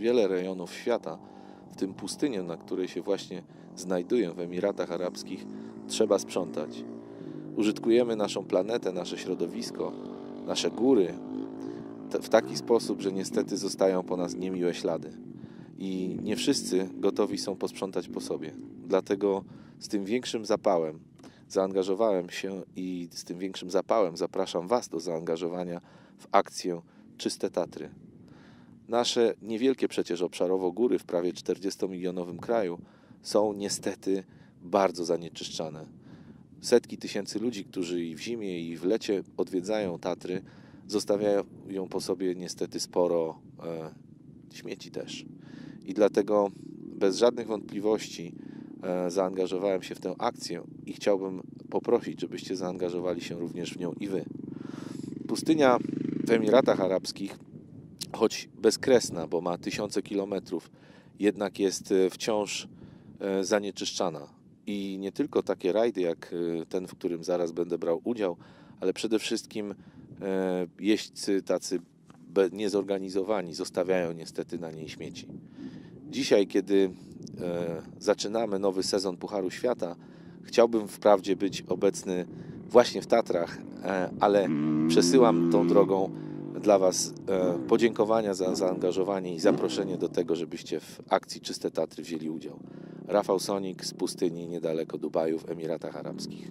wiele rejonów świata, w tym pustynię, na której się właśnie znajduję w Emiratach Arabskich, trzeba sprzątać. Użytkujemy naszą planetę, nasze środowisko, nasze góry w taki sposób, że niestety zostają po nas niemiłe ślady. I nie wszyscy gotowi są posprzątać po sobie. Dlatego z tym większym zapałem zaangażowałem się i z tym większym zapałem zapraszam Was do zaangażowania w akcję Czyste Tatry. Nasze niewielkie przecież obszarowo góry w prawie 40-milionowym kraju są niestety bardzo zanieczyszczane. Setki tysięcy ludzi, którzy i w zimie, i w lecie odwiedzają Tatry, zostawiają po sobie niestety sporo e, śmieci też. I dlatego bez żadnych wątpliwości e, zaangażowałem się w tę akcję i chciałbym poprosić, żebyście zaangażowali się również w nią i wy. Pustynia w Emiratach Arabskich, choć bezkresna, bo ma tysiące kilometrów, jednak jest e, wciąż e, zanieczyszczana. I nie tylko takie rajdy jak e, ten, w którym zaraz będę brał udział, ale przede wszystkim jeźdźcy tacy niezorganizowani zostawiają niestety na niej śmieci. Dzisiaj, kiedy zaczynamy nowy sezon Pucharu Świata, chciałbym wprawdzie być obecny właśnie w Tatrach, ale przesyłam tą drogą dla Was e, podziękowania za zaangażowanie i zaproszenie do tego, żebyście w akcji Czyste Tatry wzięli udział. Rafał Sonik z pustyni niedaleko Dubaju w Emiratach Arabskich.